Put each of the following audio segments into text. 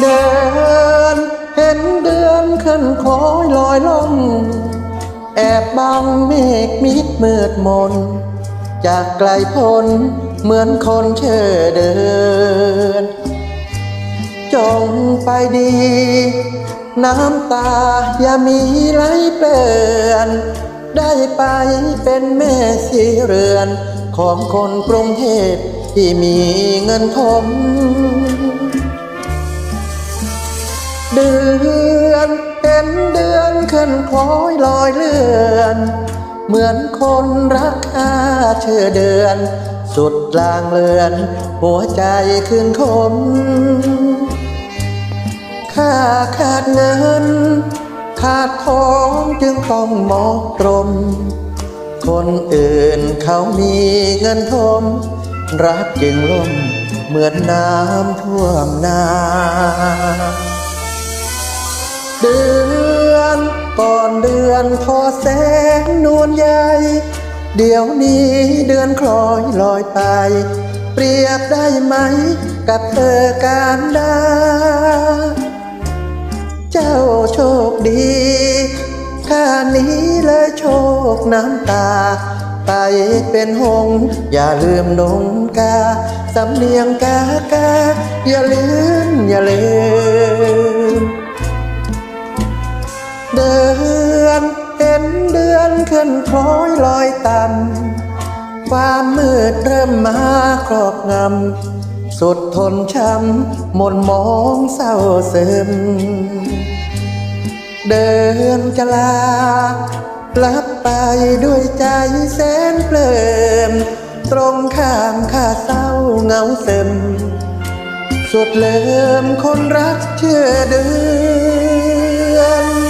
เดิน เห็นเดือนขึ้นคล้อยลอยล่อง แอบบังเมฆมิดมืดมน จากไกลพ้นเหมือนคนเชื่อเดิน จงไปดี น้ำตาอย่ามีไหลเปลี่ยนได้ไปเป็นแม่สีเรือนของคนกรุงเทพที่มีเงินทม เดือนเห็นเดือนขึ้นคล้อยลอยเลื่อน เหมือนคนรักอาเชื่อเดือน สุดลางเลือน หัวใจคืนคมข้าขาดเงิน ขาดทองจึงต้องหมอกตรม คนอื่นเขามีเงินทม รักจึงล่มเหมือนน้ำท่วมนา ดือนก่อนเดือนทอแสงนวลใหญ่เดี๋ยวนี้เดือนคล้อยลอยไป เปรียบได้ไหม กับเธอการดา เจ้าโชคดีข้านี้เลยโชคน้ำตา ไปเป็นหง อย่าลืมนงกา สำเนียงกากา อย่าลืม อย่าลืม ดือนขึ้นคล้อยลอยต่ำความมืดเริ่มมาครอบงำ สุดทนช้ำหมนมองเศร้าซึมเดินจะลาลับไปด้วยใจแสนเปลิมตรงข้ามข้าเศร้าเหงาซึมสุดเลิมคนรักเชื่อเดือน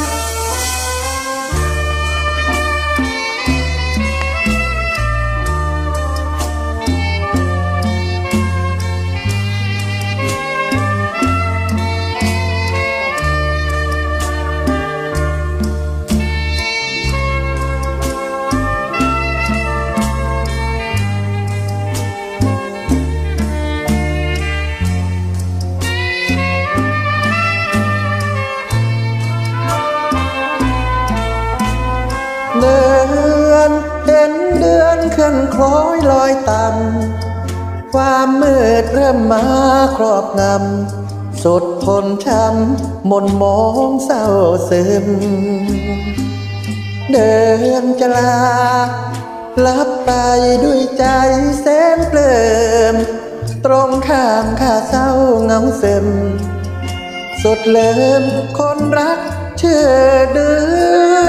อนคล้อยลอยต่ำความมืดเริ่มมาครอบงำสุดทนช้ำมนมองเศร้าซึม เดินจะลา ลับไปด้วยใจแสนเปลิม ตรงข้ามข้าเศร้าเงาซึมสุดเลิมคนรักเชื่อเดือ